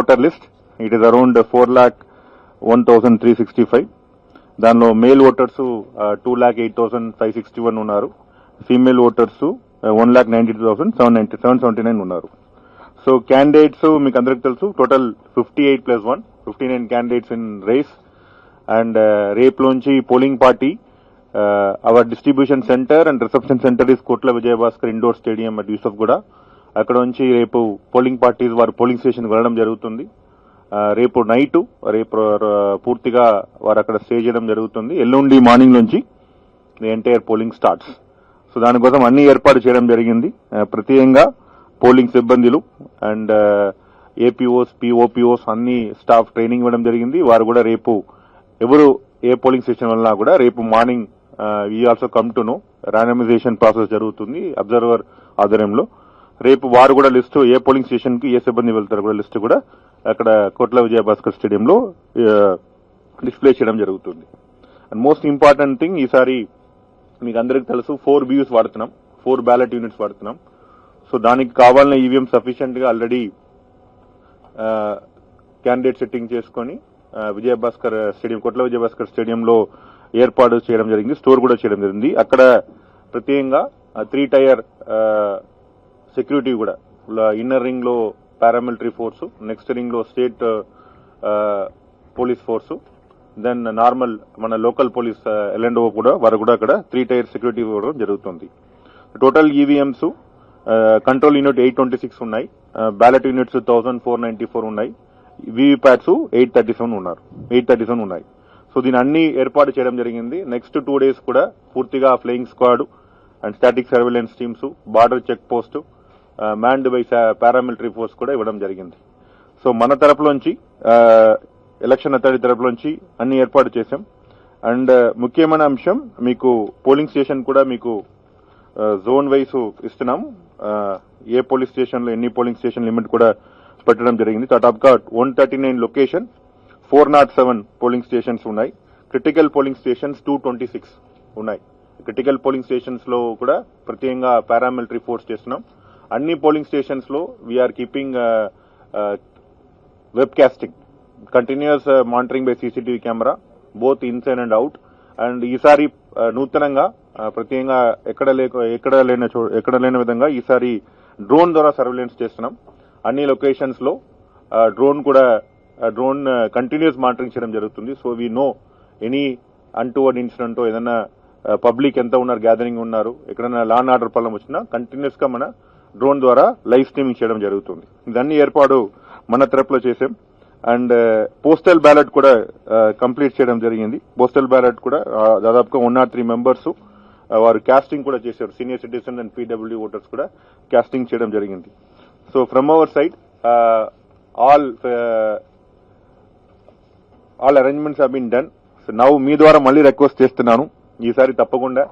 Voter list it is around four lakh one thousand three sixty five దానిలో male voters two lakh eight thousand five sixty one ఉన్నారు. Female voters one lakh ninety two thousand seven ninety seven seventy nine ఉన్నారు. So candidates మీకు అందరికి తెలుసు. Total fifty eight plus one fifty nine candidates in race and రేపులోంచి polling party our distribution centre and reception centre is Kotla Vijayabhaskar indoor stadium at Yousufguda అక్కడ నుంచి రేపు polling parties వారు polling station వెళ్ళడం జరుగుతుంది. రేపు నైట్ రేపు పూర్తిగా వారు అక్కడ స్టే చేయడం జరుగుతుంది. ఎల్లుండి మార్నింగ్ నుంచి the entire polling starts. So దానికోసం అన్ని ఏర్పాటు చేయడం జరిగింది. ప్రత్యేకంగా పోలింగ్ సిబ్బందులు అండ్ ఏపీఓస్ పిఓపిఓస్ అన్ని స్టాఫ్ ట్రైనింగ్ ఇవ్వడం జరిగింది. వారు కూడా రేపు ఎవరు ఏ పోలింగ్ స్టేషన్ వలన కూడా రేపు మార్నింగ్ ఈ also come to know randomisation process జరుగుతుంది. అబ్జర్వర్ ఆధ్వర్యంలో. రేపు వారు కూడా లిస్టు ఏ పోలింగ్ స్టేషన్కి ఏ సిబ్బంది వెళ్తారు కూడా లిస్టు కూడా అక్కడ కోట్ల విజయభాస్కర్ స్టేడియంలో డిస్ప్లే చేయడం జరుగుతుంది. అండ్ మోస్ట్ ఇంపార్టెంట్ థింగ్ ఈసారి మీకు అందరికీ తెలుసు ఫోర్ వ్యూస్ వాడుతున్నాం. ఫోర్ బ్యాలెట్ యూనిట్స్ వాడుతున్నాం. సో దానికి కావాలన్న ఈవీఎం సఫిషియంట్గా ఆల్రెడీ క్యాండిడేట్ సెట్టింగ్ చేసుకొని విజయభాస్కర్ స్టేడియం కొట్ల విజయభాస్కర్ స్టేడియంలో ఏర్పాటు చేయడం జరిగింది స్టోర్ కూడా చేయడం జరిగింది. అక్కడ ప్రత్యేకంగా త్రీ టైర్ సెక్యూరిటీ కూడా. ఇన్నర్ రింగ్లో పారామిలిటరీ ఫోర్సు నెక్స్ట్ రింగ్లో state police force then normal మన local police L and O కూడా వారు కూడా అక్కడ త్రీ టైర్ సెక్యూరిటీ ఇవ్వడం జరుగుతుంది. Total EVMs control unit eight twenty six ఉన్నాయి ballot units thousand four ninety four ఉన్నాయి వీవీప్యాట్స్ ఎయిట్ థర్టీ సెవెన్ ఉన్నారు ఎయిట్ థర్టీ సెవెన్ ఉన్నాయి. సో దీని అన్ని ఏర్పాటు చేయడం జరిగింది. నెక్స్ట్ టూ డేస్ కూడా పూర్తిగా flying squad and static surveillance teams border check post manned by paramilitary force కూడా ఇవ్వడం జరిగింది. సో మన తరపులోంచి ఎలక్షన్ అథారిటీ తరపులోంచి అన్ని ఏర్పాటు చేశాం. అండ్ ముఖ్యమైన అంశం మీకు పోలింగ్ స్టేషన్ కూడా మీకు జోన్ వైస్ ఇస్తున్నాం. ఏ పోలీస్ స్టేషన్లో ఎన్ని పోలింగ్ స్టేషన్ లిమిట్ కూడా పెట్టడం జరిగింది. దాదాపుగా one thirty nine location four not seven polling stations ఉన్నాయి. Critical polling stations two twenty six ఉన్నాయి. క్రిటికల్ పోలింగ్ స్టేషన్స్లో కూడా ప్రత్యేకంగా పారామిలిటరీ ఫోర్స్ చేస్తున్నాం. అన్ని polling స్టేషన్స్లో we're keeping webcasting continuous monitoring by CCTV camera both inside and out and ఈసారి నూతనంగా uh, ప్రత్యేకంగా ఎక్కడ లేక ఎక్కడ లేని చో ఎక్కడ లేని విధంగా ఈసారి డ్రోన్ ద్వారా సర్వేలెన్స్ చేస్తున్నాం. అన్ని లొకేషన్స్లో uh, డ్రోన్ కూడా డ్రోన్ కంటిన్యూస్ మానిటరింగ్ చేయడం జరుగుతుంది. So we no any untoward incident ఏదైనా పబ్లిక్ ఎంత ఉన్నారు గ్యాదరింగ్ ఉన్నారు ఎక్కడైనా లాన్ ఆర్డర్ ప్రాబ్లం వచ్చినా కంటిన్యూస్గా మన డ్రోన్ ద్వారా లైవ్ స్ట్రీమింగ్ చేయడం జరుగుతుంది. ఇదన్నీ ఏర్పాటు మన తరపులో చేసాం అండ్ uh, పోస్టల్ బ్యాలెట్ కూడా uh, కంప్లీట్ చేయడం జరిగింది. పోస్టల్ బ్యాలెట్ కూడా uh, దాదాపుగా వన్ నాట్ త్రీ మెంబర్స్ వారు క్యాస్టింగ్ కూడా చేశారు. Senior citizen and PwD voters కూడా క్యాస్టింగ్ చేయడం జరిగింది. So from our side all all arrangements have been done so now మీ ద్వారా మళ్ళీ రిక్వెస్ట్ చేస్తున్నాను. ఈసారి తప్పకుండా.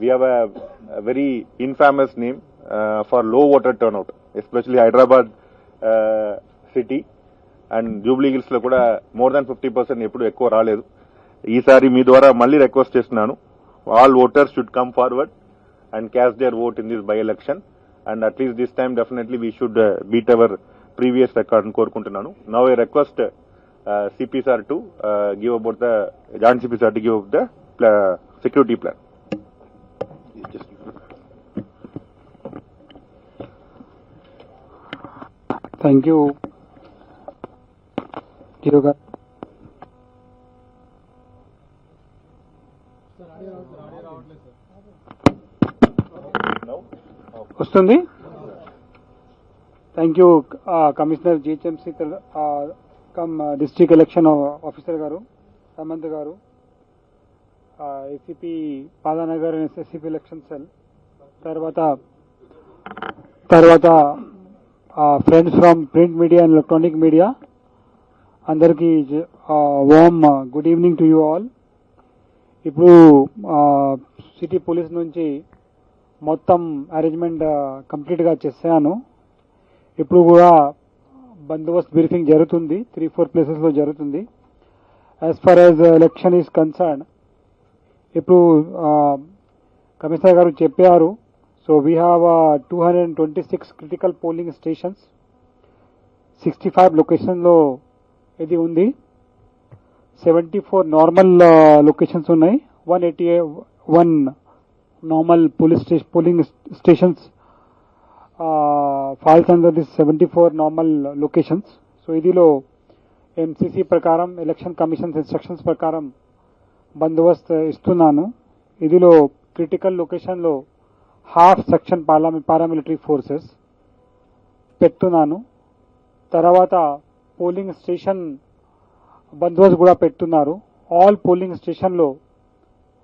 We have very infamous name for low voter turnout especially Hyderabad city and Jubilee హిల్స్లో కూడా మోర్ దాన్ ఫిఫ్టీ పర్సెంట్ ఎప్పుడు ఎక్కువ రాలేదు. ఈసారి మీ ద్వారా మళ్ళీ రిక్వెస్ట్ చేస్తున్నాను. All voters should come forward and cast their vote in this by election and at least this time definitely we should beat our previous record కోరుకుంటున్నాను. Now I request CP sir to give about the joint CP sir to give about the security plan thank you hero గారు వస్తుంది? Thank you commissioner GHMC cum district election officer గారు సమంత్ గారు ACP పాదానగర్ SSCP election cell తర్వాత తర్వాత friends from print media and electronic media అందరికీ warm good evening to you all ఇప్పుడు city police నుంచి మొత్తం అరేంజ్మెంట్ కంప్లీట్గా uh, చేశాను. ఇప్పుడు కూడా బందోబస్త్ బ్రీఫింగ్ జరుగుతుంది. త్రీ ఫోర్ ప్లేసెస్లో జరుగుతుంది. As far as election is concern ఇప్పుడు కమిషనర్ గారు చెప్పారు so we have two hundred twenty six critical polling stations sixty five లొకేషన్లో ఇది ఉంది. సెవెంటీ ఫోర్ నార్మల్ లొకేషన్స్ ఉన్నాయి. One eighty one normal police station polling stations falls under this seventy four normal locations so ఇదిలో MCC ప్రకారం election commissions instructions ప్రకారం బందోబస్తు ఇస్తున్నాను. ఇదిలో క్రిటికల్ లొకేషన్లో హాఫ్ సెక్షన్ పారామి పారామిలిటరీ ఫోర్సెస్ పెడుతున్నాను తర్వాత పోలింగ్ స్టేషన్ బందోబస్తు కూడా పెడుతున్నారు ఆల్ పోలింగ్ స్టేషన్లో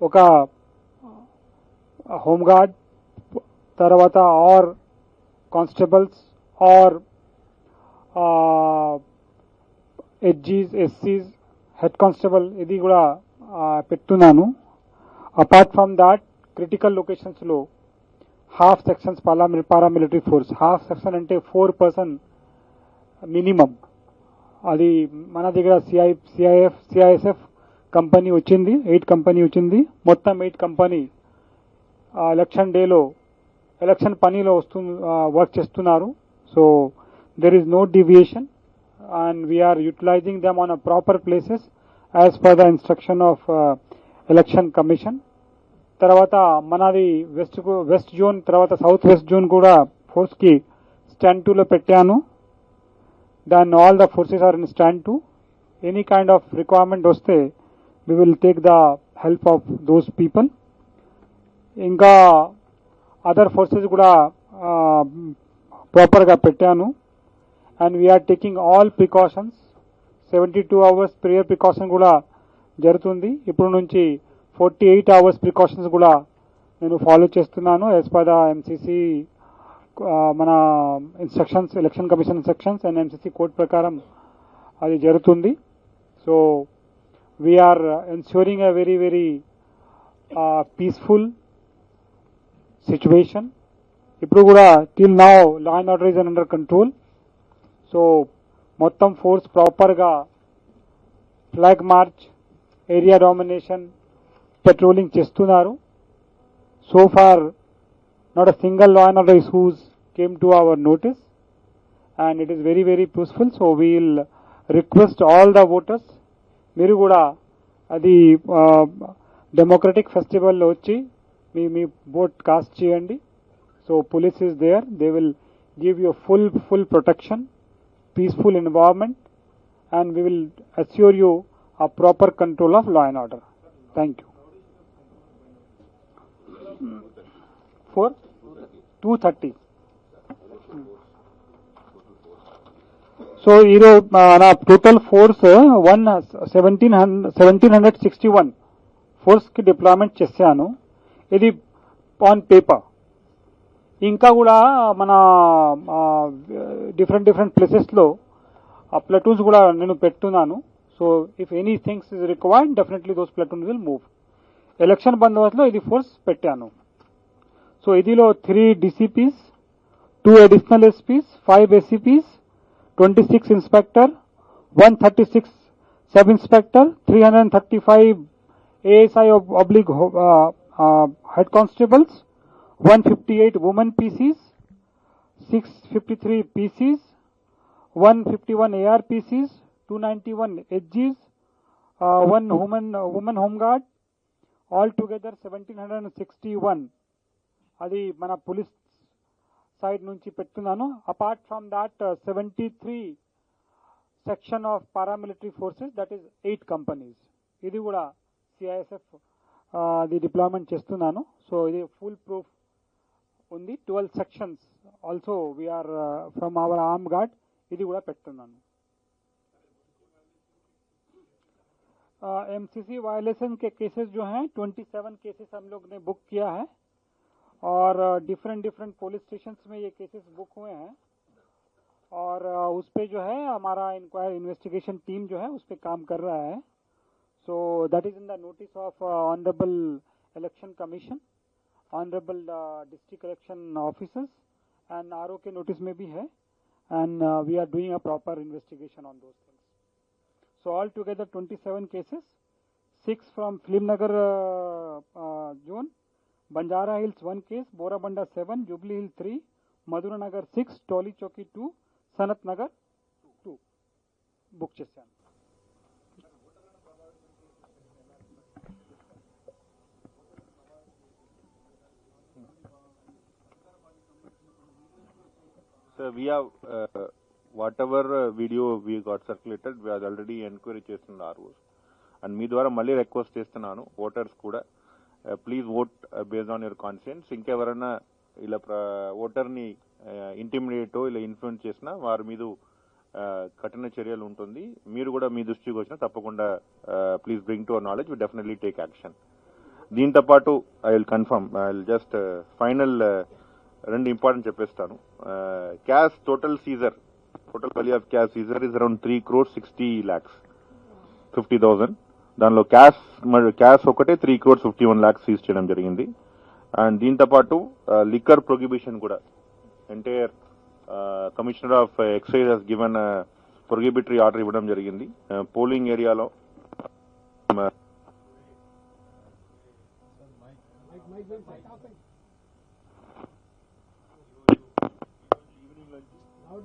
ఒక హోంగార్డ్ తర్వాత or constables are హెచ్జీస్ ఎస్సీస్ head constable ఇది కూడా ఆ, పెడుతున్నాను apart from that critical లొకేషన్స్లో half sections para paramilitary force half section అంటే ఫోర్ పర్సన్ మినిమం అది మన దగ్గర సిఐ సిఐఎఫ్ సిఐఎస్ఎఫ్ కంపెనీ వచ్చింది ఎయిట్ కంపెనీ వచ్చింది మొత్తం ఎయిట్ కంపెనీ ఎలక్షన్ డేలో ఎలక్షన్ పనిలో వస్తు వర్క్ చేస్తున్నారు so there is no deviation and we're utilising them on a proper places as per the instruction of election commission తర్వాత మనది west west zone తర్వాత సౌత్ వెస్ట్ జోన్ కూడా ఫోర్స్కి stand టూలో పెట్టాను. దాన్ని all the forces are in stand to any kind of requirement వస్తే we will take the help of those people ఇంకా అదర్ ఫోర్సెస్ కూడా ప్రాపర్గా పెట్టాను. And we're taking all precautions seventy two hours prior precaution కూడా జరుగుతుంది. ఇప్పుడు నుంచి forty eight hours precautions కూడా నేను ఫాలో చేస్తున్నాను యాజ్ పర్ ద ఎంసీసీ మన instructions election commission instructions and MCC code ప్రకారం అది జరుగుతుంది. So we're ensuring a very very peaceful situation ఇప్పుడు కూడా till now law and order is under control so మొత్తం ఫోర్స్ ప్రాపర్గా flag march area domination patrolling చేస్తున్నారు. So far not a single law and order issues came to our notice. And it is very very useful. So we will request all the voters. మీరు కూడా అది democratic ఫెస్టివల్లో వచ్చి మీ మీ vote cast చేయండి. So police is there they will give you full full protection peaceful environment and we will assure you a proper control of law and order thank you four? Two thirty. So ఈరోజు నా total force one seventeen seventeen hundred sixty one ఫోర్స్కి deployment చేశాను. ఇది on paper ఇంకా కూడా మన different different ప్లేసెస్లో ఆ platoons కూడా నేను పెట్టున్నాను. So if any things is required definitely those platoons will move election బందోబస్తులో ఇది ఫోర్స్ పెట్టాను సో ఇదిలో three DCPs two additional SPs five SCPs twenty six inspector one thirty six sub inspector three hundred thirty five ASI oblique uh, uh, head constables, 158 women PCs, 653 PCs, 151 ARPCs, 291 HGs, uh, one all together seventeen hundred and sixty one అది మన police side నుంచి పెడుతున్నాను. Apart from that seventy three section of paramilitary forces that is eight companies ఇది కూడా CISF అది deployment చేస్తున్నాను. So ఇది full proof ఉంది. Twelve sections also we're from our arm guard ఇది కూడా పెడుతున్నాను. एमसीसी वायलेशन के केसेस जो हैं 27 केसेस हम लोग ने बुक किया है और डिफरेंट डिफरेंट पुलिस स्टेशन में ये केसेस बुक हुए हैं और अ, उस पर जो है हमारा इंक्वायरी इन्वेस्टिगेशन टीम जो है उस पर काम कर रहा है। So that is in the notice of honourable election commission honourable district election officers and RO के नोटिस में भी है and we are doing a proper investigation on things So altogether 27 cases, 6 from Filmnagar uh, uh, zone, Banjara Hills 1 case, Borabanda 7, Jubilee Hill 3, Madhuranagar 6, Toli Choki 2, Sanat Nagar 2. Book So we have uh, whatever video we got circulated we already enquiry enquiry ROs and మీ ద్వారా మళ్ళీ request చేస్తున్నాను voters కూడా. Please vote based on your conscience ఇంకెవరైనా ఇలా ఓటర్ని intimidate uh, ఇలా influence చేసినా వారి మీద uh, కఠిన చర్యలు ఉంటుంది. మీరు కూడా మీ దృష్టికి వచ్చినా తప్పకుండా please bring to our knowledge we definitely take action దీంతో పాటు I will confirm I will just final రెండు ఇంపార్టెంట్ చెప్పేస్తాను. Cash total seizure total value of cash seizure is around three crore sixty lakhs fifty thousand దానిలో cash cash ఒకటే three crores fifty one lakhs seize చేయడం జరిగింది and దీంతో పాటు liquor prohibition కూడా entire commissioner of excise has given prohibitory order ఇవ్వడం జరిగింది polling ఏరియాలో can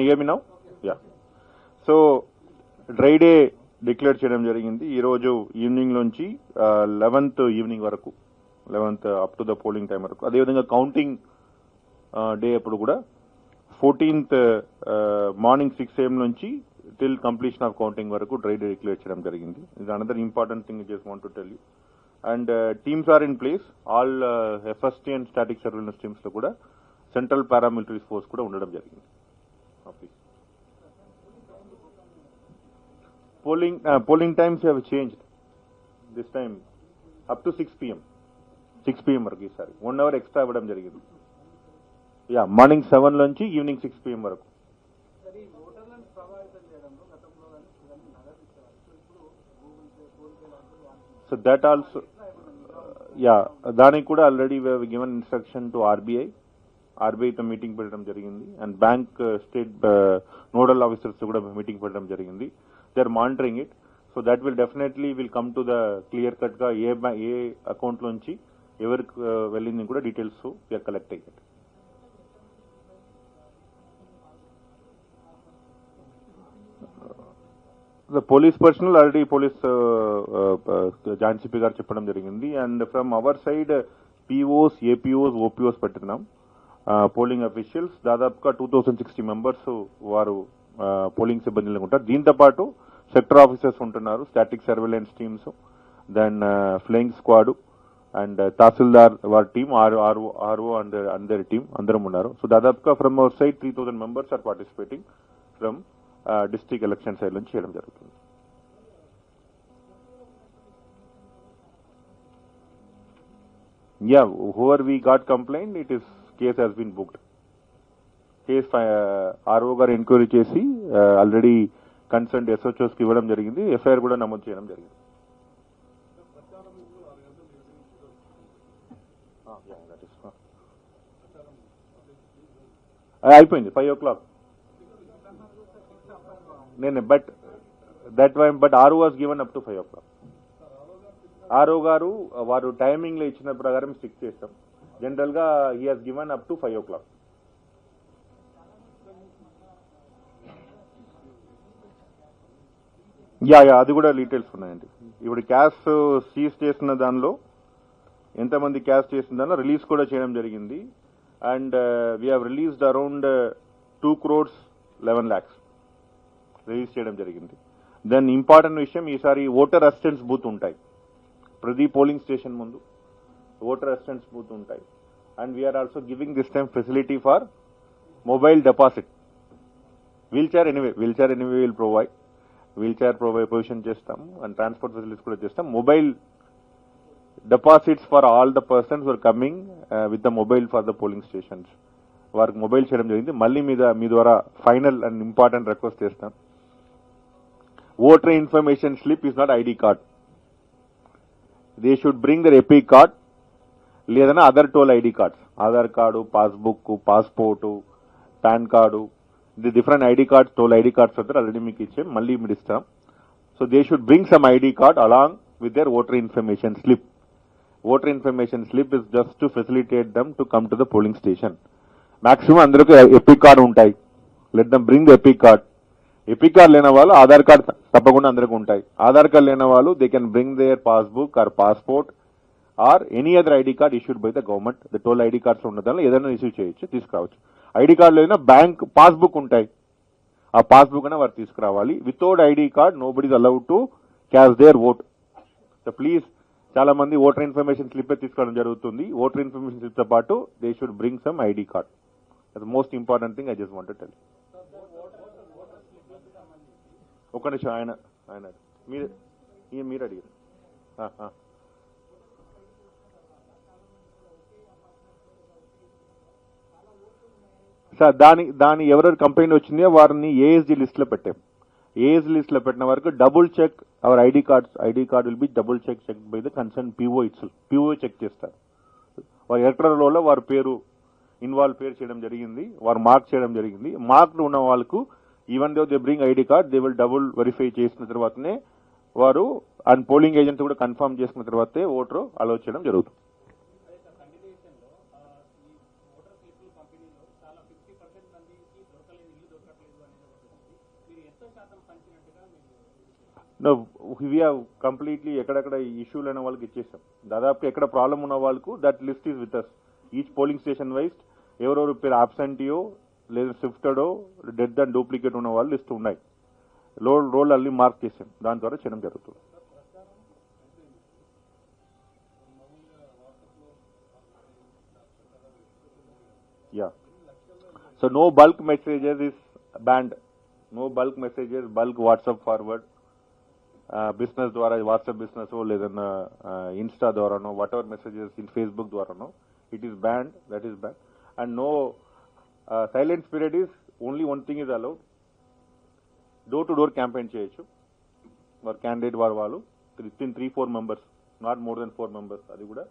you me now yeah so dry day declare చేయడం జరిగింది. ఈరోజు ఈవినింగ్ నుంచి లెవెన్త్ ఈవినింగ్ వరకు eleventh up to the polling time వరకు. అదేవిధంగా కౌంటింగ్ డే అప్పుడు కూడా ఫోర్టీన్త్ మార్నింగ్ సిక్స్ ఏఎం నుంచి టిల్ కంప్లీషన్ ఆఫ్ కౌంటింగ్ వరకు డ్రై డే డిక్లేర్ చేయడం జరిగింది. ఇది another important thing just want to tell you and teams are in place all FST and static surveillance టీమ్స్లో కూడా central paramilitary force కూడా ఉండడం జరిగింది. Polling polling times have changed this time up to six PM six PM వరకు ఈసారి. One hour extra ఇవ్వడం జరిగింది. Yeah morning seven నుంచి evening six PM వరకు. సో దట్ ఆల్సో యా దానికి కూడా already given instruction to RBI ఆర్బీఐతో meeting పెట్టడం జరిగింది. And bank state nodal officers కూడా మీటింగ్ పెట్టడం జరిగింది. They are monitoring it so that will definitely will come to the clear కట్గా ఏ ఏ అకౌంట్ నుంచి ఎవరికి uh, వెళ్ళింది కూడా details we are collecting police personnel already police joint CP గారు చెప్పడం జరిగింది. And from our side POs APOs OPOs పెట్టినాం. పోలింగ్ అఫీషియల్స్ దాదాపుగా టూ థౌసండ్ సిక్స్టీ మెంబర్స్ వారు పోలింగ్ సిబ్బందిలో ఉంటారు. దీంతో పాటు సెక్టర్ ఆఫీసర్స్ ఉంటున్నారు static surveillance teams then flying squad and tahsildar వారి టీం ఆరు ఆరు ఆర్ఓ అండ్ అందరి టీం అందరం ఉన్నారు. సో దాదాపుగా from our side three thousand members are participating from district election side నుంచి చేయడం జరుగుతుంది. Yeah, whoever we got complaint, it is case has been booked. Case RO uh, గారు ఎంక్వైరీ చేసి already concern ఎస్హెచ్ఓస్కి ఇవ్వడం జరిగింది. ఎఫ్ఐఆర్ కూడా నమోదు చేయడం జరిగింది. Ah, uh, అయిపోయింది. ఫైవ్ ఓ క్లాక్ నేను but that why but RO was given up to five o'clock RO గారు వారు టైమింగ్లో ఇచ్చిన ప్రకారం స్టిక్ చేస్తాం జనరల్గా he has given up to five o'clock yeah yeah అది కూడా డీటెయిల్స్ ఉన్నాయండి ఇప్పుడు క్యాష్ సీజ్ చేసిన దానిలో ఎంతమంది క్యాష్ చేసిన దానిలో రిలీజ్ కూడా చేయడం జరిగింది and we have released around two crores eleven lakhs release చేయడం జరిగింది. దెన్ ఇంపార్టెంట్ విషయం ఈసారి ఓటర్ అసిస్టెన్స్ బూత్ ఉంటాయి. ప్రతి పోలింగ్ స్టేషన్ ముందు ఓటర్ అసిస్టెన్స్ బూత్ ఉంటాయి. And we are also giving this time facility for mobile deposit wheelchair anyway wheelchair anyway will provide wheelchair provide provision చేస్తాం. And transport facilities కూడా చేస్తాం. Mobile deposits for all the persons were coming with the mobile for the polling stations వారికి mobile చేయడం జరిగింది. మళ్ళీ మీద మీ ద్వారా ఫైనల్ అండ్ ఇంపార్టెంట్ రిక్వెస్ట్ చేస్తాం. Voter information slip is not ID card they should bring their EPIC card లేదన్నా other toll ID cards Aadhaar card passbook passport PAN card the different ID cards toll ID cards వద్దరు already మీకు ఇచ్చాం మళ్ళీ మీరు ఇస్తాం. So they should bring some ID card along with their voter information slip voter information slip is just to facilitate them to come to the polling station maximum అందరికీ EPIC card ఉంటాయి. Let them bring the EPIC card EPIC card లేని వాళ్ళు Aadhaar card తప్పకుండా అందరికీ ఉంటాయి. Aadhaar card లేని వాళ్ళు they can bring their passbook or passport or any other ID card issued by the government the toll ID cards ఉన్న దానిలో ఏదైనా ఇష్యూ చేయొచ్చు తీసుకురావచ్చు. ఐడి కార్డు లేదా బ్యాంక్ పాస్బుక్ ఉంటాయి. ఆ పాస్బుక్ అయినా వారు తీసుకురావాలి. Without ID card nobody's allowed to cast their vote so please చాలా మంది ఓటర్ ఇన్ఫర్మేషన్ స్లిప్ తీసుకోవడం జరుగుతుంది. ఓటర్ ఇన్ఫర్మేషన్ స్లిప్తో పాటు they should bring some ID card that most important thing I just want tell ఒక నిమిషం ఆయన ఆయన మీరు మీరు అడిగారు. సార్ దాని దాని ఎవరెవరు కంప్లైంట్ వచ్చిందో వారిని ఏఎస్డి లిస్ట్లో పెట్టాం. ఏఎస్ లిస్ట్లో పెట్టిన వరకు double check our ID cards ID card will be double check check by the concern PO it's PO check చేస్తారు. వారి ఎలక్ట్రల్లో వారి పేరు ఇన్వాల్వ్ పేరు చేయడం జరిగింది వారు మార్క్ చేయడం జరిగింది. మార్క్ ఉన్న వాళ్ళకు even though they bring ID card they will double verify చేసిన తర్వాతనే వారు అండ్ పోలింగ్ ఏజెంట్ కూడా కన్ఫర్మ్ చేసుకున్న తర్వాతే ఓటర్ అలౌ చేయడం జరుగుతుంది. కంప్లీట్లీ ఎక్కడెక్కడ ఇష్యూలు అయిన వాళ్ళకి ఇచ్చేసాం. దాదాపు ఎక్కడ ప్రాబ్లం ఉన్న వాళ్ళకు that list is with us each polling station wise ఎవరెవరు పేరు ఆబ్సెంటీయో లేదా స్విఫ్టడో డెత్ అండ్ డూప్లికేట్ ఉన్న వాళ్ళు లిస్ట్ ఉన్నాయి రోల్ రోల్ అల్లి మార్క్ చేసాం దాని ద్వారా చేయడం జరుగుతుంది yeah so no bulk messages is banned no bulk messages bulk WhatsApp forward business ద్వారా వాట్సాప్ బిజినెస్ లేదన్నా ఇన్స్టా ద్వారానో whatever messages in Facebook ద్వారానో it is banned that is banned and no silent period is only one thing is allowed door to door campaign చేయొచ్చు వారు candidate వారు వాళ్ళు within three four members not more than four members అది కూడా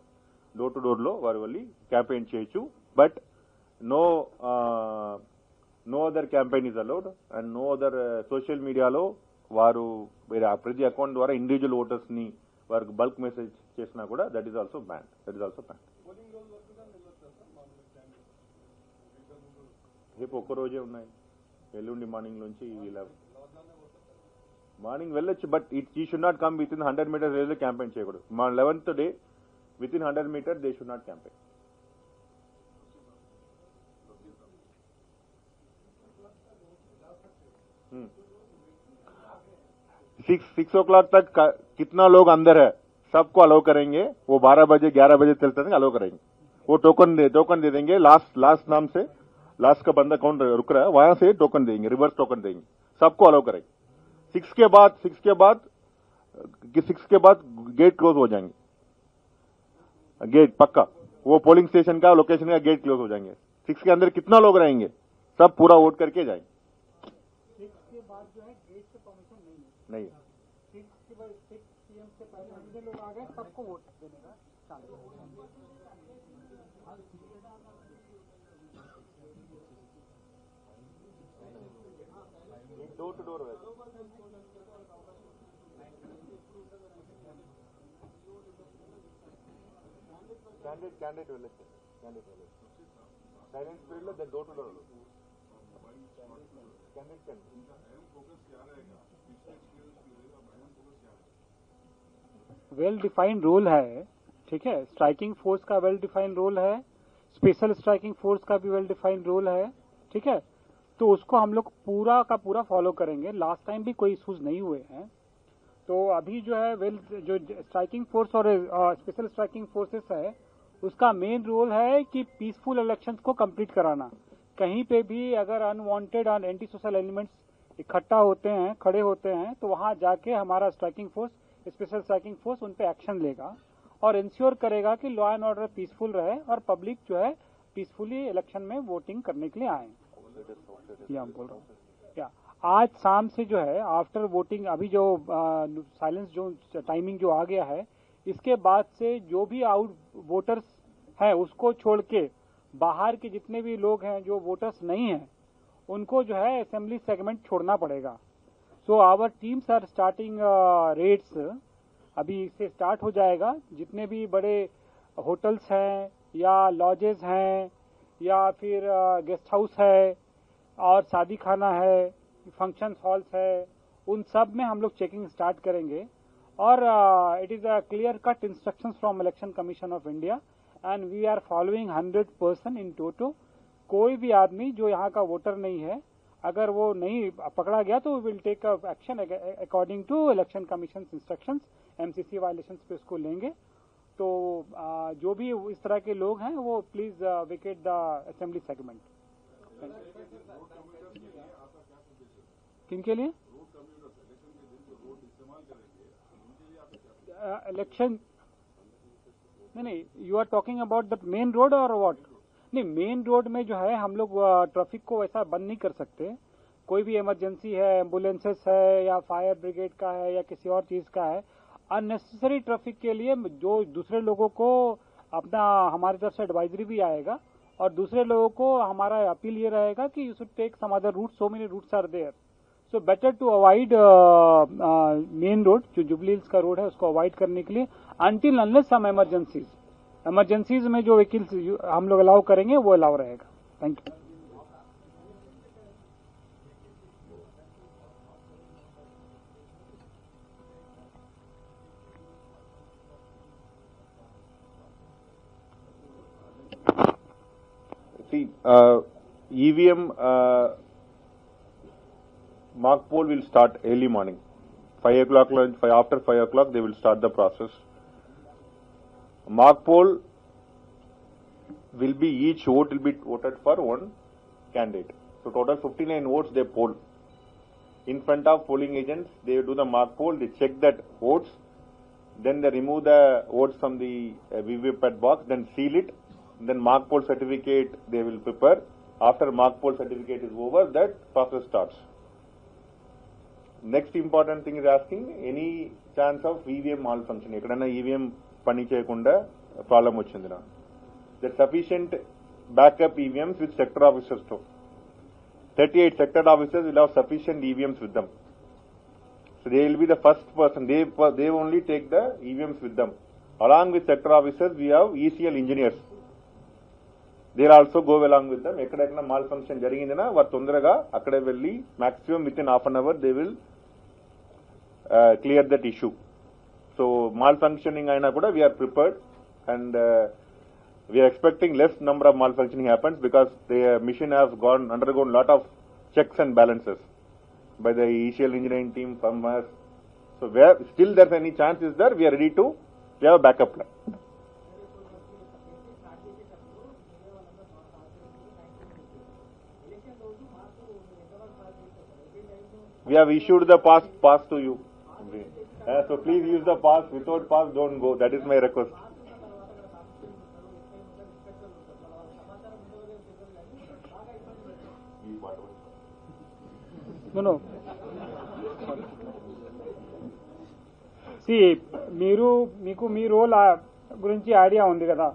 door to డోర్లో వారు వెళ్ళి campaign చేయొచ్చు but no no other campaign is allowed and no other social మీడియాలో వారు వేరే ప్రతి అకౌంట్ ద్వారా ఇండివిజువల్ ఓటర్స్ని వారికి బల్క్ మెసేజ్ చేసినా కూడా that is also banned that is also banned రేపు ఒక్క రోజే ఉన్నాయి ఎల్లుండి మార్నింగ్ నుంచి వీళ్ళ మార్నింగ్ వెళ్ళొచ్చు బట్ ఇట్ ఈ should not come within hundred meter range లో క్యాంపెయిన్ చేయకూడదు మా eleventh day within hundred meter they should not campaign six six o'clock तक का- कितना लोग अंदर है सबको अलाउ करेंगे वो बारह बजे ग्यारह बजे चलते हैं अलाउ करेंगे वो टोकन दे टोकन दे देंगे लास्ट लास्ट नाम से लास्ट का बंदा कौन रुक रहा है। वहाँ से टोकन देंगे रिवर्स टोकन देंगे। सबको अलाउ करेंगे सिक्स के बाद सिक्स के बाद सिक्स के बाद गेट क्लोज हो जाएँगे। गेट पक्का। वो पोलिंग स्टेशन का लोकेशन का गेट क्लोज हो जाएँगे। सिक्स के अंदर कितना लोग रहेंगे? सब पूरा वोट करके जाएँगे। नहीं है। सबको वोट देने का चांस है door to door candidate candidate వెళ్ళచ్చు క్యాండిడేట్ వెళ్ళచ్చు సైలెంట్ స్పీడ్ లో door to door candidate candidate well defined role है ठीक है स्ट्राइकिंग फोर्स का वेल डिफाइंड रोल है स्पेशल स्ट्राइकिंग फोर्स का भी वेल डिफाइंड रोल है ठीक है तो उसको हम लोग पूरा का पूरा फॉलो करेंगे। लास्ट टाइम भी कोई इशूज नहीं हुए हैं। तो अभी जो है वेल जो स्ट्राइकिंग फोर्स और स्पेशल स्ट्राइकिंग फोर्सेस है, उसका मेन रोल है कि पीसफुल इलेक्शंस को कंप्लीट कराना। कहीं पे भी अगर अनवांटेड और एंटी सोशल एलिमेंट्स इकट्ठा होते हैं, खड़े होते हैं तो वहाँ जाके हमारा striking force special striking force उन पर एक्शन लेगा और इंश्योर करेगा कि लॉ एंड ऑर्डर पीसफुल रहे और पब्लिक जो है पीसफुली इलेक्शन में वोटिंग करने के लिए आए। या हम बोल रहा हूँ। या आज शाम से जो है आफ्टर वोटिंग अभी जो साइलेंस जो टाइमिंग जो आ गया है, इसके बाद से जो भी आउट वोटर्स हैं, उसको छोड़ के बाहर के जितने भी लोग हैं, जो वोटर्स नहीं हैं, उनको जो है असेंबली सेगमेंट छोड़ना पड़ेगा। So our teams are starting raids अभी इससे स्टार्ट हो जाएगा। जितने भी बड़े होटल्स हैं, या लॉजेस हैं, या फिर गेस्ट हाउस है और शादी खाना है फ़ंक्शन हॉल्स है उन सब में हम लोग चेकिंग स्टार्ट करेंगे। और it is a clear cut instruction from election commission of India and we are following hundred percent in toto कोई भी आदमी जो यहाँ का वोटर नहीं है अगर वो नहीं पकड़ा गया तो will take action according to election commission instructions MCC violations पे उसको लेंगे। तो आ, जो भी इस तरह के लोग हैं वो please vacate the assembly segment किनके लिए? इलेक्शन नहीं नहीं you are talking about the main road और व्हाट नहीं मेन रोड में जो है, हम लोग ट्रैफ़िक को वैसा बंद नहीं कर सकते। कोई भी इमरजेंसी है एम्बुलेंसेस है, या फायर ब्रिगेड का है, या किसी और चीज़ का है अननेसेसरी ट्रैफ़िक के लिए जो दूसरे लोगों को अपना, हमारी तरफ़ से एडवाइजरी भी आएगा। और दूसरे लोगों को हमारा अपील ये रहेगा कि you should take some other route so many routes are there so better to avoid main road जो जुबली हिल्स का रोड है, उसको अवॉइड करने के लिए until unless some emergencies emergencies में जो व्हीकल्स हम लोग अलाउ करेंगे, वो अलाउ रहेगा. Thank you EVM uh, mock poll will start early morning. 5 o'clock, after 5 o'clock, they will start the process. Mock poll will be each vote will be voted for one candidate. So, total 59 votes they poll. In front of polling agents, they do the mock poll, they check that votes, then they remove the votes from the uh, VVPAT box, then seal it, then mock poll certificate they will prepare. After mock poll certificate is over, that process starts. Next important thing is asking any chance of EVM malfunction ఎక్కడైనా EVM పని చేయకుండా problem వచ్చింది నా that sufficient backup EVMs with sector officers తో thirty eight sector officers will have sufficient EVMs with them so they will be the first person they they only take the EVMs with them along with sector officers we have ECL engineers there also go along with them ఎక్కడెక్కడ mall function జరిగిందినా వారు తొందరగా అక్కడే వెళ్లి maximum within half an hour they will clear that issue so malfunctioning అయినా కూడా we're prepared and we're expecting less number of malfunctioning happens because the machine has gone undergone lot of checks and balances by the ECIL engineering team from us so where still there any chance is there we're ready to have backup plan we have issued the pass pass to you. Uh, so please use the pass. Without pass, don't go. That is my request. No, no. See మీరు మీకు మీ role గురించి idea ఉంది కదా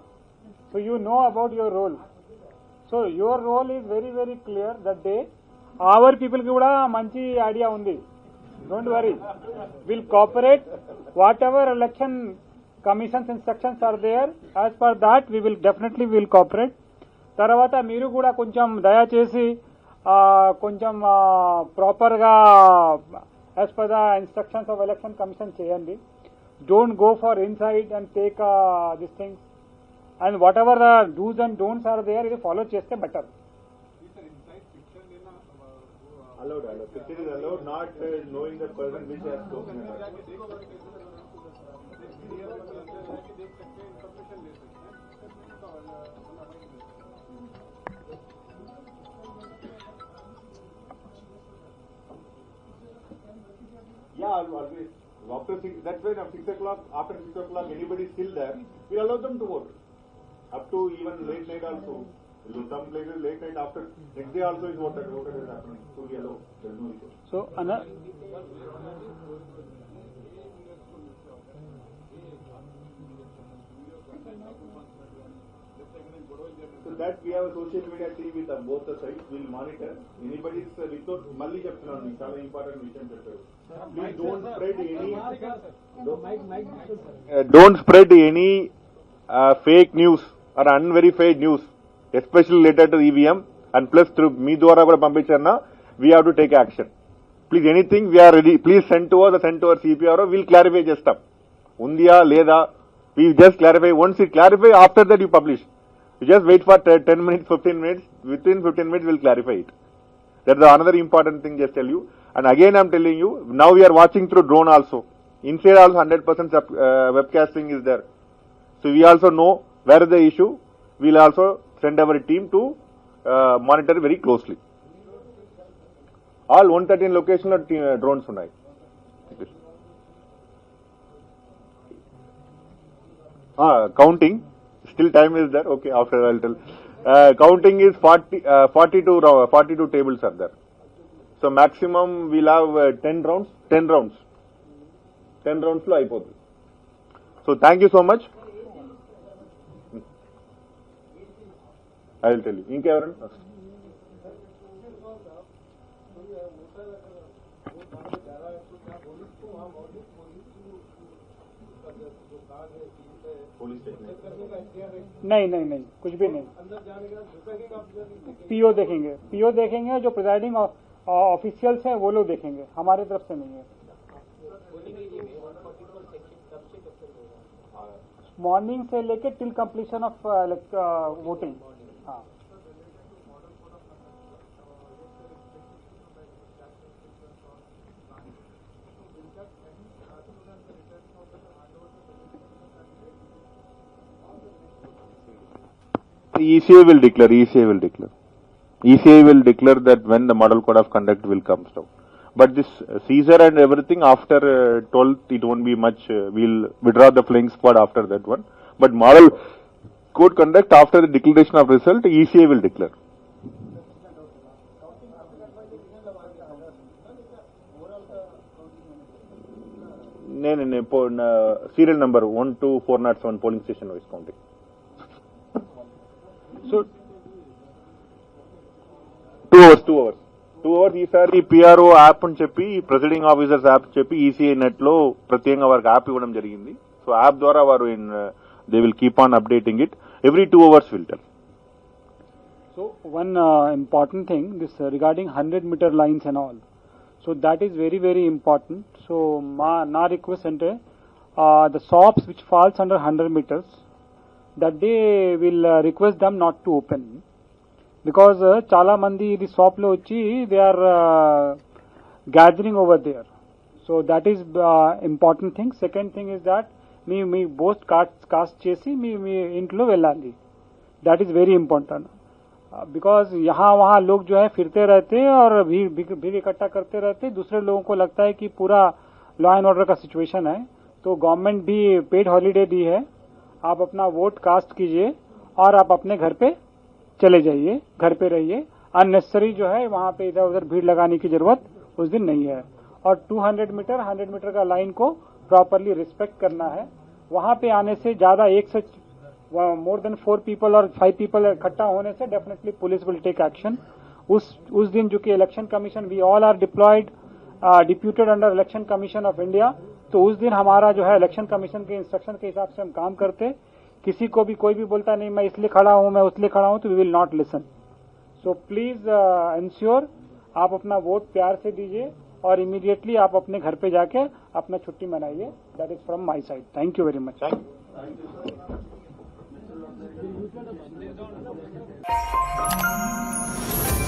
so you know about your role so your role is very very clear that day our పీపుల్కి కూడా మంచి idea ఉంది. Don't worry will cooperate whatever election commission's instructions are there as per that we will definitely will cooperate తర్వాత మీరు కూడా కొంచెం దయచేసి కొంచెం ప్రాపర్గా as per the instructions of election commission చేయండి. Don't go for inside and take this things and whatever the do's and don'ts are there ఇది follow చేస్తే better Allowed, allowed. Picture is allowed, not uh, knowing the person which has spoken. about. Yeah, always. After six, that's why now six o'clock, after six o'clock, anybody still there, we allow them to vote. Up to even late night also. In some places, late night after, next day also is voted, voted is happening. So we allow, there is no issue. So అన్న So that we have have a social media team with uh, both the sides. We'll monitor. Anybody's uh, without మళ్ళీ చెప్తున్నాను మీకు చాలా important విషయం చెప్పారు please don't spread any don't spread any fake news or unverified news Especially related to EVM and plus through మీ ద్వారా కూడా పంపించారన్నా we have to take action please anything we are ready please send to our send to our CPR we'll clarify చేస్తాం. ఉందియా లేదా? We just clarify once it clarify after that you publish you just wait for ten minutes fifteen minutes within fifteen minutes will clarify it that the another important thing just tell you and again I'm telling you, now we are watching through drone also. Inside also 100% sub- uh, webcasting is there. So we also know where is the send our team to uh, monitor very closely. All 113 locations are t- uh, drones ఉన్నాయి. Ah, counting. Still time is there. Okay, after I'll tell. Uh, counting is 40, uh, 42, rou- 42 tables are there. So maximum we'll have uh, 10 rounds. 10 rounds. 10 rounds లో అయిపోతుంది. So thank you so much. I will tell you. ఇంకెవరండి? नहीं नहीं नहीं कुछ भी नहीं PO देखेंगे PO देखेंगे जो प्रिजाइडिंग ऑफिशियल्स हैं वो लोग देखेंगे हमारे तरफ से नहीं है मॉर्निंग से लेके till completion of voting ECA will declare, ECA will declare. ECA will declare that when the model code of conduct will come, down. But this uh, Caesar and everything after uh, 12th, it won't be much. Uh, we'll withdraw the flying squad after that one. But model code conduct after the declaration of result, ECA will declare. No, no, no. Serial number 12407 polling station is counting. So two hours two hours two hours ఈసారి PRO app అని చెప్పి presiding officers app చెప్పి ECI నెట్లో ప్రత్యేకంగా వారికి app ఇవ్వడం జరిగింది so app ద్వారా వారు they will keep on updating it every two hours will so one important thing this regarding hundred meter lines and all so that is very very important so మా నా request అంటే the shops which falls under hundred meters that they will uh, request them not to open because uh, చాలా మంది ఇది shop లో వచ్చి they are gathering over there so that is important thing second thing is that me me boast cost cost చేసి మీ మీ ఇంట్లో వెళ్ళాలి that is very important because यहाँ वहाँ लोग जो है फिरते रहते हैं और भीड़ भीड़ भीड़ इकट्ठा करते रहते हैं दूसरे लोगों को लगता है कि पूरा लॉ एंड ऑर्डर का सिचुएशन है तो गवर्नमेंट भी पेड हॉलीडे दी है आप अपना वोट कास्ट कीजिए और आप अपने घर पे चले जाइए, घर पे रहिए। अननेसेसरी जो है, वहाँ पे इधर उधर भीड़ लगाने की ज़रूरत उस दिन नहीं है। और 200 मीटर 100 मीटर का लाइन को प्रॉपरली रिस्पेक्ट करना है। वहाँ पे आने से ज़्यादा एक से मोर देन फोर पीपल और फाइव पीपल इकट्ठा होने से definitely police will take action उस उस दिन जो कि election commission we all are deployed deputed under election commission of India तो उस दिन हमारा जो है इलेक्शन कमीशन के इंस्ट्रक्शन के हिसाब से हम काम करते। किसी को भी कोई भी बोलता, नहीं, मैं इसलिए खड़ा हूँ, मैं उसलिए खड़ा हूँ तो we will not listen so please ensure आप अपना वोट प्यार से दीजिए और इमीडिएटली आप अपने घर पे जाके अपना छुट्टी मनाइए। That is from my side thank you very much thank you